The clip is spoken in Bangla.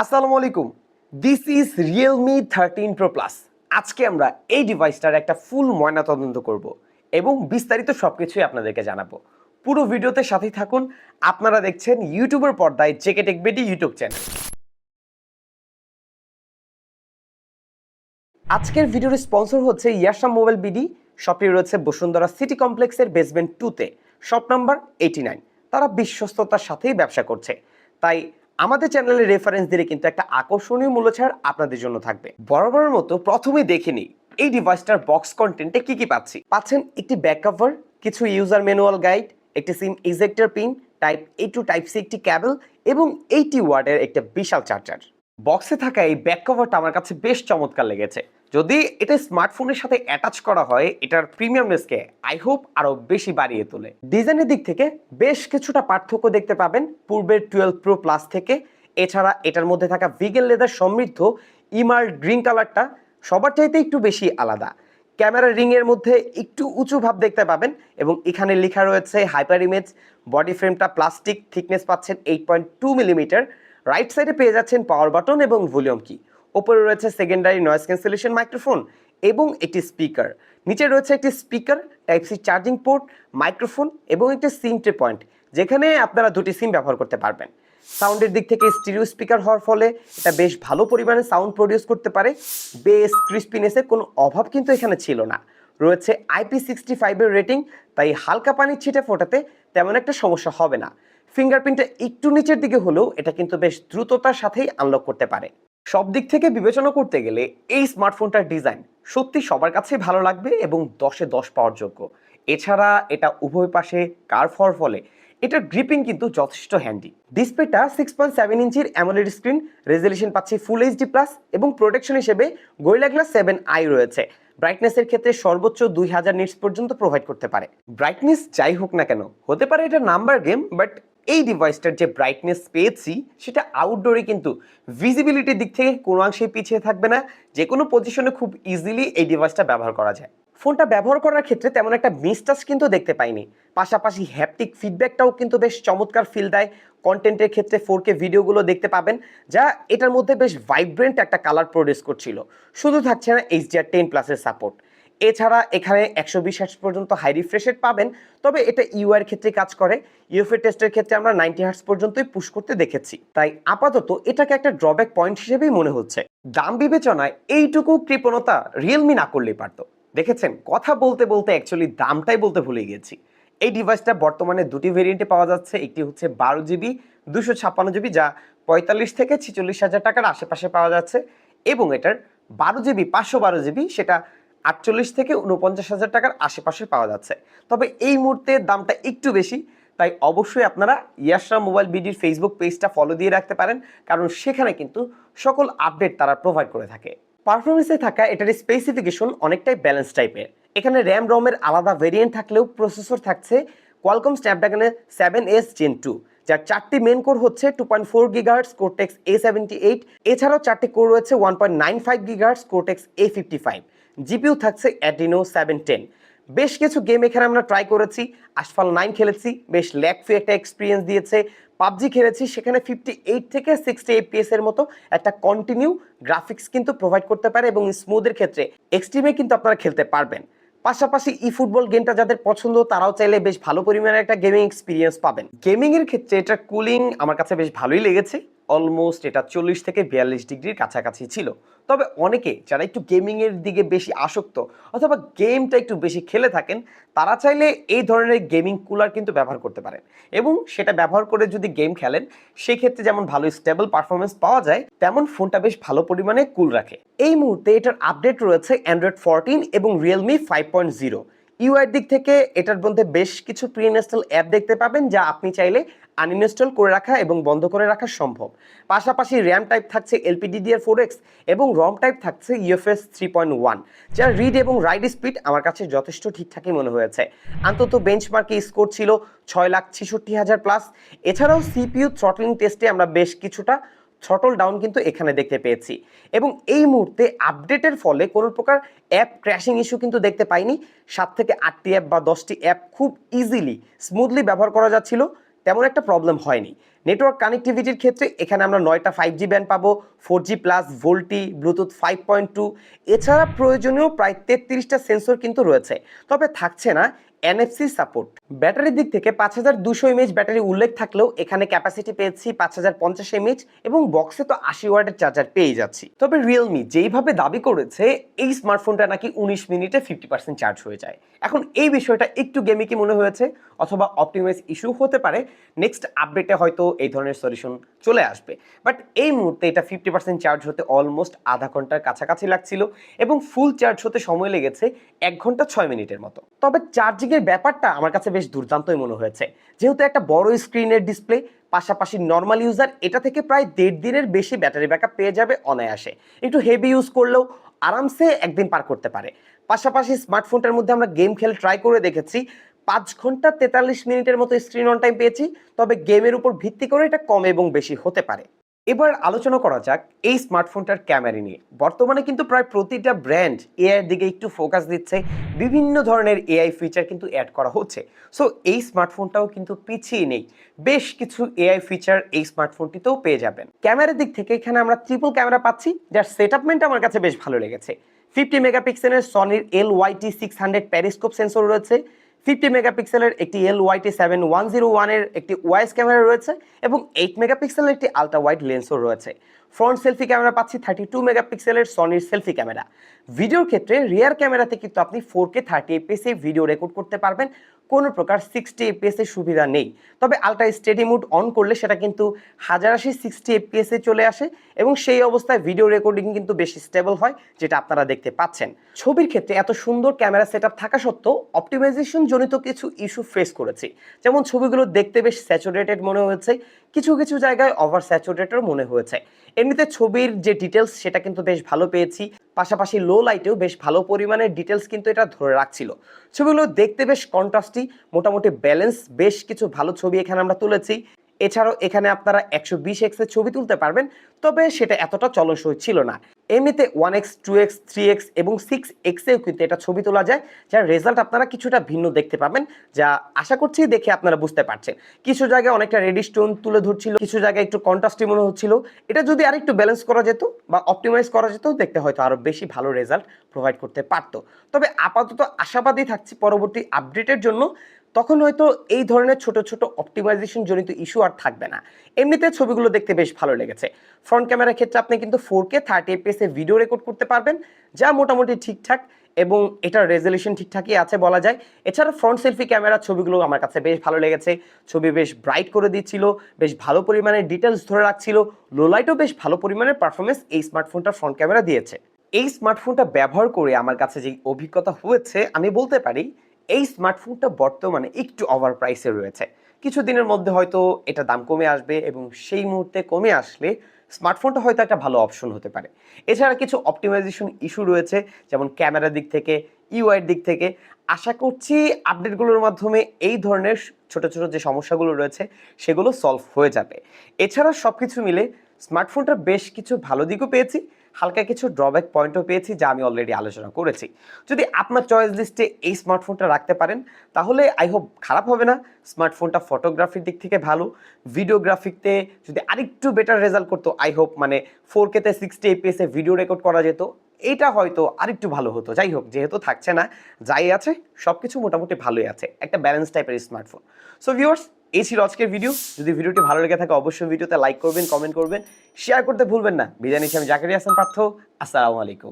আসসালামু আলাইকুম। This is Realme thirteen pro plus আজকে আমরা এই ডিভাইসটার একটা ফুল ময়নাতদন্ত করব এবং বিস্তারিত সব কিছুই আপনাদেরকে জানাব। পুরো ভিডিওতে সাথেই থাকুন। আপনারা দেখছেন ইউটিউবের পর্দায় জেকে টেক বেটি ইউটিউব চ্যানেল। আজকের ভিডিওর স্পন্সর হচ্ছে ইয়াশা মোবাইল বিডি। শপটি রয়েছে বসুন্ধরা সিটি কমপ্লেক্সের বেসমেন্ট টুতে শপ নাম্বার এইটি নাইন তারা বিশ্বস্ততার সাথেই ব্যবসা করছে। তাই আমাদের চ্যানেলের রেফারেন্স দিলে কিন্তু একটা আকর্ষণীয় মূল্য ছাড় আপনাদের জন্য থাকবে। বরাবরের মতো প্রথমে দেখে নিই, এই ডিভাইসটার বক্স কন্টেন্টে কি কি পাচ্ছি? পাচ্ছেন একটি ব্যাক কভার কিছু ইউজার ম্যানুয়াল গাইড একটি SIM ejector pin type A to type C একটি ক্যাবেল এবং এইটি ওয়ার্ডের একটা বিশাল চার্জার বক্সে থাকা এই ব্যাক কভারটা আমার কাছে বেশ চমৎকার লেগেছে। যদি এটা স্মার্টফোনের সাথে অ্যাটাচ করা হয়, এটার প্রিমিয়ামনেসকে আই হোপ আরও বেশি বাড়িয়ে তোলে। ডিজাইনের দিক থেকে বেশ কিছুটা পার্থক্য দেখতে পাবেন পূর্বের টুয়েলভ প্রো প্লাস থেকে। এছাড়া এটার মধ্যে থাকা ভিগেল লেদার সমৃদ্ধ ইমার গ্রিন কালারটা সবার চাইতে একটু বেশি আলাদা। ক্যামেরা রিং এর মধ্যে একটু উঁচু ভাব দেখতে পাবেন এবং এখানে লেখা রয়েছে হাইপার ইমেজ বডি ফ্রেমটা প্লাস্টিক থিকনেস পাচ্ছেন eight point two millimetre right সাইডে পেয়ে যাচ্ছেন পাওয়ার বাটন এবং ভলিউম কি ওপরে রয়েছে সেকেন্ডারি নয়েজ ক্যান্সেলেশন মাইক্রোফোন এবং একটি স্পিকার নিচে রয়েছে একটি speaker type C charging port microphone এবং একটি সিম ট্রে পয়েন্ট যেখানে আপনারা দুটি সিম ব্যবহার করতে পারবেন। সাউন্ডের দিক থেকে স্টিরিও স্পিকার হওয়ার ফলে এটা বেশ ভালো পরিমাণে সাউন্ড প্রডিউস করতে পারে। বেস ক্রিস্পিনেসের কোনো অভাব কিন্তু এখানে ছিল না। রয়েছে আইপি সিক্সটি ফাইভের রেটিং তাই হালকা পানির ছিটে ফোটাতে তেমন একটা সমস্যা হবে না। ফিঙ্গারপ্রিন্টটা একটু নিচের দিকে হলেও এটা কিন্তু বেশ দ্রুততার সাথেই আনলক করতে পারে। সব দিক থেকে বিবেচনা করতে গেলে এই স্মার্টফোনটার ডিজাইন সত্যি সবার কাছেই ভালো লাগবে এবং দশে দশ পাওয়ার যোগ্য। এছাড়া এটা উভয় পাশে কার্ভ হওয়ার ফলে, এটার গ্রিপিং কিন্তু যথেষ্ট হ্যান্ডি ডিসপ্লেটা সিক্স পয়েন্ট সেভেন ইঞ্চির অ্যামোলেড স্ক্রিন রেজলিউশন পাচ্ছি ফুল এইচডি প্লাস এবং প্রোটেকশন হিসেবে গোয়েলা গ্লাস সেভেন আই রয়েছে। ব্রাইটনেসের ক্ষেত্রে সর্বোচ্চ দুই হাজার নিটস পর্যন্ত প্রোভাইড করতে পারে। ব্রাইটনেস যাই হোক না কেন, হতে পারে এটা নাম্বার গেম বাট এই ডিভাইসটার যে ব্রাইটনেস পেয়েছি, সেটা আউটডোরে কিন্তু ভিজিবিলিটির দিক থেকে কোনো অংশেই পিছিয়ে থাকবে না। যে কোনো পজিশনে খুব ইজিলি এই ডিভাইসটা ব্যবহার করা যায়। ফোনটা ব্যবহার করার ক্ষেত্রে তেমন একটা মিসটাচ কিন্তু দেখতে পাইনি। পাশাপাশি হ্যাপটিক ফিডব্যাকটাও কিন্তু বেশ চমৎকার ফিল দেয়। কন্টেন্টের ক্ষেত্রে ফোর কে ভিডিওগুলো দেখতে পাবেন, যা এটার মধ্যে বেশ ভাইব্রেন্ট একটা কালার প্রডিউস করছিল। শুধু থাকছে না এইচডিআর টেন প্লাসের সাপোর্ট এছাড়া এখানে একশো বিশ হার্স পর্যন্ত হাই রিফ্রেশেট পাবেন। তবে এটা ইউআর ক্ষেত্রে কাজ করে। ইউএফএ টেস্টের ক্ষেত্রে আমরা নাইনটি হার্টস পর্যন্তই পুশ করতে দেখেছি। তাই আপাতত এটাকে একটা ড্রব্যাক পয়েন্ট হিসেবেই মনে হচ্ছে। দাম বিবেচনায় এইটুকু কৃপণতা রিয়েলমি না করলেই পারতো। দেখেছেন? কথা বলতে বলতে অ্যাকচুয়ালি দামটাই বলতে ভুলে গিয়েছি। এই ডিভাইসটা বর্তমানে দুটি ভেরিয়েন্টে পাওয়া যাচ্ছে। একটি হচ্ছে বারো জিবি দুশো ছাপ্পান্ন জিবি, যা পঁয়তাল্লিশ থেকে ছেচল্লিশ হাজার টাকার আশেপাশে পাওয়া যাচ্ছে। এবং এটার বারো জিবি, পাঁচশো বারো জিবি, সেটা আটচল্লিশ থেকে উনপঞ্চাশ হাজার টাকার আশেপাশে পাওয়া যাচ্ছে। তবে এই মুহূর্তে দামটা একটু বেশি, তাই অবশ্যই আপনারা ইয়াসরা মোবাইল বিডির ফেসবুক পেজটা ফলো দিয়ে রাখতে পারেন, কারণ সেখানে কিন্তু সকল আপডেট তারা প্রোভাইড করে থাকে। পারফরমেন্সে থাকা এটার স্পেসিফিকেশন অনেকটাই ব্যালেন্স টাইপের এখানে র্যাম রমের আলাদা ভেরিয়েন্ট থাকলেও প্রসেসর থাকছে কোয়ালকম স্ন্যাপড্রাগনের সেভেন এস জেন টু যার চারটি মেন কোর হচ্ছে two point four gigahertz Cortex A seventy eight এছাড়াও চারটি কোর রয়েছে one point nine five gigahertz Cortex A fifty five GPU থাকছে অ্যাডিনো সেভেন টেন বেশ কিছু গেম এখানে আমরা ট্রাই করেছি আশফাল নাইন খেলেছি, বেশ ল্যাক ফ্রি একটা এক্সপিরিয়েন্স দিয়েছে। পাবজি খেলেছি, সেখানে ফিফটি এইট থেকে সিক্সটি এপিএস এর মতো একটা কন্টিনিউ গ্রাফিক্স কিন্তু প্রোভাইড করতে পারে এবং স্মুথের ক্ষেত্রে এক্সট্রিমে কিন্তু আপনারা খেলতে পারবেন। পাশাপাশি ই ফুটবল গেমটা যাদের পছন্দ, তারাও চাইলে বেশ ভালো পরিমাণে একটা গেমিং এক্সপিরিয়েন্স পাবেন। গেমিং এর ক্ষেত্রে এটা কুলিং আমার কাছে বেশ ভালোই লেগেছে। অলমোস্ট এটা চল্লিশ থেকে বিয়াল্লিশ ডিগ্রির কাছাকাছি ছিল। তবে অনেকে যারা একটু গেমিংয়ের দিকে বেশি আসক্ত অথবা গেমটা একটু বেশি খেলে থাকেন, তারা চাইলে এই ধরনের গেমিং কুলার কিন্তু ব্যবহার করতে পারেন। এবং সেটা ব্যবহার করে যদি গেম খেলেন, সেক্ষেত্রে যেমন ভালো স্টেবল পারফরমেন্স পাওয়া যায়, তেমন ফোনটা বেশ ভালো পরিমাণে কুল রাখে। এই মুহূর্তে এটার আপডেট রয়েছে অ্যান্ড্রয়েড ফোরটিন এবং Realme five point zero UI দিক থেকে এটার মধ্যে বেশ কিছু প্রি অ্যাপ দেখতে পাবেন, যা আপনি চাইলে আনইনস্টল করে রাখা এবং বন্ধ করে রাখা সম্ভব। পাশাপাশি র্যাম টাইপ থাকছে এলপিডিডিআর ফোর এক্স এবং রম টাইপ থাকছে ইউএফএস থ্রি পয়েন্ট ওয়ান যার রিড এবং রাইড স্পিড আমার কাছে যথেষ্ট ঠিকঠাকই মনে হয়েছে। অন্তত বেঞ্চমার্কে স্কোর ছিল ছয় লাখ ছেষট্টি হাজার প্লাস এছাড়াও সিপিইউ থ্রটলিং টেস্টে আমরা বেশ কিছুটা থ্রটল ডাউন কিন্তু এখানে দেখতে পেয়েছি। এবং এই মুহূর্তে আপডেটের ফলে কোনো প্রকার অ্যাপ ক্র্যাশিং ইস্যু কিন্তু দেখতে পাইনি। সাত থেকে আটটি অ্যাপ বা দশটি অ্যাপ খুব ইজিলি স্মুথলি ব্যবহার করা যাচ্ছিল। তেমন একটা প্রবলেম হয়নি। নেটওয়ার্ক কানেক্টিভিটির ক্ষেত্রে এখানে আমরা নয়টা ফাইভ জি ব্যান্ড পাবো four G plus VoLTE bluetooth five point two এছাড়া প্রয়োজনীয় প্রায় তেত্রিশটা সেন্সর কিন্তু রয়েছে। তবে থাকছে না এনএফসি সাপোর্ট ব্যাটারির দিক থেকে পাঁচ হাজার দুশো এমএইচ ব্যাটারি উল্লেখ থাকলেও এখানে ক্যাপাসিটি পেয়েছি পাঁচ হাজার পঞ্চাশ এমএইচ এবং বক্সে তো আশি ওয়াটের চার্জার পেয়ে যাচ্ছি। তবে রিয়েলমি যেইভাবে দাবি করেছে, এই স্মার্টফোনটা নাকি উনিশ মিনিটে ফিফটি পার্সেন্ট চার্জ হয়ে যায়। এখন এই বিষয়টা একটু গেমি কি মনে হয়েছে? অথবা অপটিমাইজ ইস্যু হতে পারে। নেক্সট আপডেটে হয়তো এই ধরনের সলিউশন চলে আসবে। বাট এই মুহূর্তে এটা ফিফটি পার্সেন্ট চার্জ হতে অলমোস্ট আধা ঘণ্টার কাছাকাছি লাগছিল এবং ফুল চার্জ হতে সময় লেগেছে এক ঘণ্টা ছয় মিনিটের মতো। তবে চার্জিং এর ব্যাপারটা আমার কাছে বেশ দুর্দান্তই মনে হয়েছে। যেহেতু একটা বড় স্ক্রিনের ডিসপ্লে পাশাপাশি নর্মাল ইউজার এটা থেকে প্রায় দেড় দিনের বেশি ব্যাটারি ব্যাকআপ পেয়ে যাবে অনায়াসে। একটু হেভি ইউজ করলেও আরামসে একদিন পার করতে পারে। পাশাপাশি স্মার্টফোনটার মধ্যে আমরা গেম খেলে ট্রাই করে দেখেছি। পাঁচ ঘণ্টা তেতাল্লিশ মিনিটের মতো স্ক্রিন অন টাইম পেয়েছি, তবে গেমের উপর ভিত্তি করে এটা কম এবং বেশি হতে পারে। এবার আলোচনা করা যাক এই স্মার্টফোনটার ক্যামেরা নিয়ে। বর্তমানে কিন্তু প্রায় প্রতিটা ব্র্যান্ড এআই এর দিকে একটু ফোকাস দিচ্ছে, বিভিন্ন ধরনের এআই ফিচার কিন্তু অ্যাড করা হচ্ছে। সো এই স্মার্টফোনটাও কিন্তু পিছিয়ে নেই। বেশ কিছু এআই ফিচার এই স্মার্টফোনটিতেও পেয়ে যাবেন। ক্যামেরার দিক থেকে এখানে আমরা ট্রিপল ক্যামেরা পাচ্ছি, যার সেট আমার কাছে বেশ ভালো লেগেছে। ফিফটি মেগাপিক্সেলের সনির L YT six hundred periscope sensor রয়েছে ফিফটি মেগাপিক্সেলের একটি L YT seven one zero ওয়ানের একটি ওয়াইস ক্যামেরা রয়েছে এবং এইট মেগাপিক্সেলের একটি আলট্রা ওয়াইড লেন্সও রয়েছে। ফ্রন্ট সেলফি ক্যামেরা পাচ্ছি থার্টি টু মেগাপিক্সেলের সনির সেলফি ক্যামেরা। ভিডিওর ক্ষেত্রে রিয়ার ক্যামেরাতে কিন্তু আপনি ফোর কে থার্টি এপিএসে ভিডিও রেকর্ড করতে পারবেন। কোনো প্রকার সিক্সটি এপিএসের সুবিধা নেই। তবে আলট্রা স্টেডি মুড অন করলে সেটা কিন্তু হাজার আশি সিক্সটি এপিএসে চলে আসে এবং সেই অবস্থায় ভিডিও রেকর্ডিং কিন্তু বেশি স্টেবল হয়, যেটা আপনারা দেখতে পাচ্ছেন। ছবির ক্ষেত্রে এত সুন্দর ক্যামেরা সেট থাকা সত্ত্বেও অপটিমাইজেশন জনিত কিছু ইস্যু ফেস করেছি। যেমন ছবিগুলো দেখতে বেশ স্যাচুরেটেড মনে হয়েছে কিছু কিছু জায়গায় ওভার স্যাচুরেটেড মনে হয়েছে। এমনিতে ছবির যে ডিটেলস সেটা কিন্তু বেশ ভালো পেয়েছি। পাশাপাশি লো লাইটেও বেশ ভালো পরিমাণের ডিটেলস কিন্তু এটা ধরে রাখছিল। ছবিগুলো দেখতে বেশ কন্ট্রাস্টি মোটামুটি ব্যালেন্স বেশ কিছু ভালো ছবি এখানে আমরা তুলেছি। এছাড়াও এখানে আপনারা একশো বিশ এক্সের ছবি তুলতে পারবেন, তবে সেটা এতটা চলনসই ছিল না। এমনিতে one X, two X, three X এবং সিক্স এক্সেও কিন্তু এটা ছবি তোলা যায়, যার রেজাল্ট আপনারা কিছুটা ভিন্ন দেখতে পাবেন, যা আশা করছি দেখে আপনারা বুঝতে পারছেন। কিছু জায়গায় অনেকটা রেডি স্টোন তুলে ধরছিল, কিছু জায়গায় একটু কন্ট্রাস্টি মনে হচ্ছিল। এটা যদি আরেকটু ব্যালেন্স করা যেত বা অপটিমাইজ করা যেত, দেখতে হয়তো আরও বেশি ভালো রেজাল্ট প্রোভাইড করতে পারতো। তবে আপাতত আশাবাদী থাকছি পরবর্তী আপডেটের জন্য। তখন হয়তো এই ধরনের ছোট ছোট অপটিমাইজেশন জনিত ইস্যু আর থাকবে না। এমনিতে ছবিগুলো দেখতে বেশ ভালো লেগেছে। ফ্রন্ট ক্যামেরার ক্ষেত্রে আপনি কিন্তু ফোর কে থার্টি এপিএসে ভিডিও রেকর্ড করতে পারবেন, যা মোটামুটি ঠিকঠাক এবং এটার রেজলিউশন ঠিকঠাকই আছে বলা যায়। এছাড়া ফ্রন্ট সেলফি ক্যামেরার ছবিগুলো আমার কাছে বেশ ভালো লেগেছে। ছবি বেশ ব্রাইট করে দিচ্ছিল, বেশ ভালো পরিমাণে ডিটেলস ধরে রাখছিল লো লাইটও বেশ ভালো পরিমাণের পারফরমেন্স এই স্মার্টফোনটার ফ্রন্ট ক্যামেরা দিয়েছে। এই স্মার্টফোনটা ব্যবহার করে আমার কাছে যে অভিজ্ঞতা হয়েছে, আমি বলতে পারি এই স্মার্টফোনটা বর্তমানে একটু ওভার প্রাইসে রয়েছে। কিছু দিনের মধ্যে হয়তো এটা দাম কমে আসবে এবং সেই মুহূর্তে কমে আসলে স্মার্টফোনটা হয়তো একটা ভালো অপশন হতে পারে। এছাড়া কিছু অপটিমাইজেশন ইস্যু রয়েছে, যেমন ক্যামেরার দিক থেকে ইউআইয়ের দিক থেকে। আশা করছি আপডেটগুলোর মাধ্যমে এই ধরনের ছোট ছোট যে সমস্যাগুলো রয়েছে, সেগুলো সলভ হয়ে যাবে। এছাড়া সব কিছু মিলে স্মার্টফোনটার বেশ কিছু ভালো দিকও পেয়েছি, হালকা কিছু ড্রব্যাক পয়েন্টও পেয়েছি যা আমি অলরেডি আলোচনা করেছি। যদি আপনার চয়েস লিস্টে এই স্মার্টফোনটা রাখতে পারেন, তাহলে আই হোপ খারাপ হবে না, স্মার্টফোনটা ফটোগ্রাফির দিক থেকে ভালো ভিডিওগ্রাফিতে যদি আরেকটু বেটার রেজাল্ট করতো আই হোপ মানে ফোর কেতে সিক্সটি এপিএসে ভিডিও রেকর্ড করা যেত, এটা হয়তো আরেকটু ভালো হতো। যাই হোক, যেহেতু থাকছে না, যাই আছে সব কিছু মোটামুটি ভালোই আছে, একটা ব্যালেন্স টাইপের স্মার্টফোন। সো ভিউয়ার্স এই ছিল আজকের ভিডিও যদি ভিডিওটি ভালো লেগে থাকে, অবশ্যই ভিডিওতে লাইক করবেন কমেন্ট করবেন। শেয়ার করতে ভুলবেন না। বিদায় নিচ্ছি আমি জাকারি হাসান পার্থ। আসসালামু আলাইকুম।